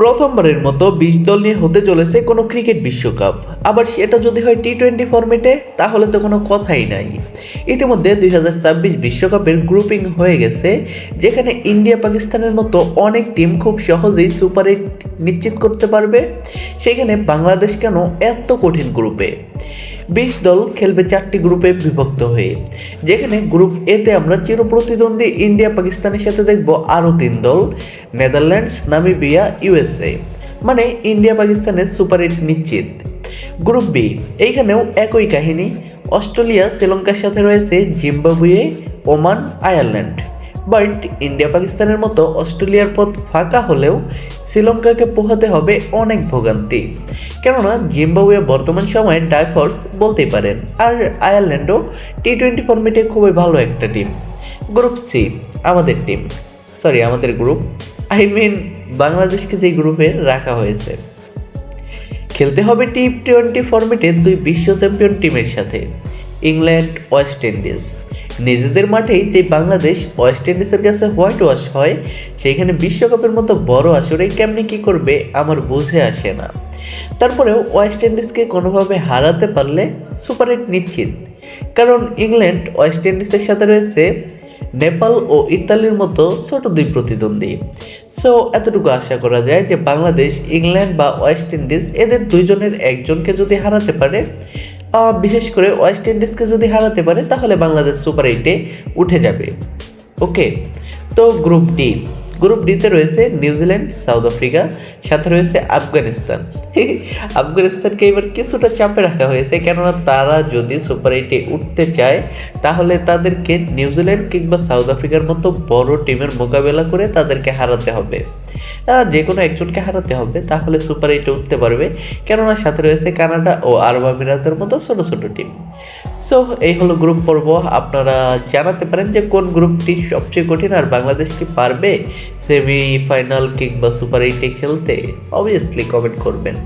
প্রথমবারের মতো বিশ দল নিয়ে হতে চলেছে কোনো ক্রিকেট বিশ্বকাপ। আবার সেটা যদি হয় টি টোয়েন্টি ফরম্যাটে তাহলে তো কোনো কথাই নাই। ইতিমধ্যে দুই হাজার ছাব্বিশ বিশ্বকাপের গ্রুপিং হয়ে গেছে, যেখানে ইন্ডিয়া পাকিস্তানের মতো অনেক টিম খুব সহজেই সুপার এইট নিশ্চিত করতে পারবে। সেখানে বাংলাদেশ কেন এত কঠিন গ্রুপে বিশ দল খেলবে চারটি গ্রুপে বিভক্ত হয়ে। যেখানে গ্রুপ এতে আমরা চিরপ্রতিদ্বন্দ্বী ইন্ডিয়া পাকিস্তানের সাথে দেখব আরও তিন দল, নেদারল্যান্ডস, নামিবিয়া, ইউএসএ। মানে ইন্ডিয়া পাকিস্তানের সুপার এইট নিশ্চিত। গ্রুপ বি এইখানেও একই কাহিনী। অস্ট্রেলিয়া, শ্রীলঙ্কার সাথে রয়েছে Zimbabwe, Oman, Ireland. But India পাকিস্তানের মতো অস্ট্রেলিয়ার পথ ফাঁকা হলেও শ্রীলঙ্কাকে পোহাতে হবে অনেক ভোগান্তি। কেননা জিম্বাবুয়ে বর্তমান সময়ে ডার্ক হর্স বলতেই পারেন। আর আয়ারল্যান্ডও টি টোয়েন্টি ফর্মেটে খুবই ভালো একটা টিম। গ্রুপ সি, আমাদের টিম। সরি, আমাদের গ্রুপ। আই মিন বাংলাদেশকে যে গ্রুপে রাখা হয়েছে। খেলতে হবে টি টোয়েন্টি ফর্মেটে দুই বিশ্ব চ্যাম্পিয়ন টিমের সাথে। England, West Indies. নিজেদের মাঠেই যে বাংলাদেশ ওয়েস্ট ইন্ডিজের কাছে হোয়াইট ওয়াশ হয় সেইখানে বিশ্বকাপের মতো বড় আসরে কেমনি কী করবে আমার বুঝে আসে না। তারপরেও ওয়েস্ট ইন্ডিজকে কোনোভাবে হারাতে পারলে সুপার এইট নিশ্চিত। কারণ ইংল্যান্ড ওয়েস্ট ইন্ডিজের সাথে রয়েছে নেপাল ও ইতালির মতো ছোট দুই প্রতিদ্বন্দ্বী। সো এতটুকু আশা করা যায় যে বাংলাদেশ, ইংল্যান্ড বা ওয়েস্ট ইন্ডিজ এদের দুইজনের একজনকে যদি হারাতে পারে বিশেষ করে ওয়েস্ট ইন্ডিজকে যদি হারাতে পারে, তাহলে বাংলাদেশ সুপার এইটে উঠে যাবে। ওকে? তো গ্রুপ ডি গ্রুপ ডিতে রয়েছে নিউজিল্যান্ড সাউথ আফ্রিকা সাথে রয়েছে আফগানিস্তান আফগানিস্তানকে এবার কিছুটা চাপে রাখা হয়েছে, কেননা তারা যদি সুপার এইটে উঠতে চায়, তাহলে তাদেরকে নিউজিল্যান্ড কিংবা সাউথ আফ্রিকার মতো বড় টিমের মোকাবেলা করে তাদেরকে হারাতে হবে। যে কোনো একজনকে হারাতে হবে, তাহলে সুপার এইটে উঠতে পারবে। কেননা সাথে রয়েছে কানাডা ও আরব আমিরাতের মতো ছোটো ছোটো টিম সো এই হলো গ্রুপ পর্ব। আপনারা জানাতে পারেন যে কোন গ্রুপটি সবচেয়ে কঠিন আর বাংলাদেশ কি পারবে সেমি ফাইনাল কিংবা সুপার এইটে খেলতে। অবভিয়াসলি কমেন্ট করবেন।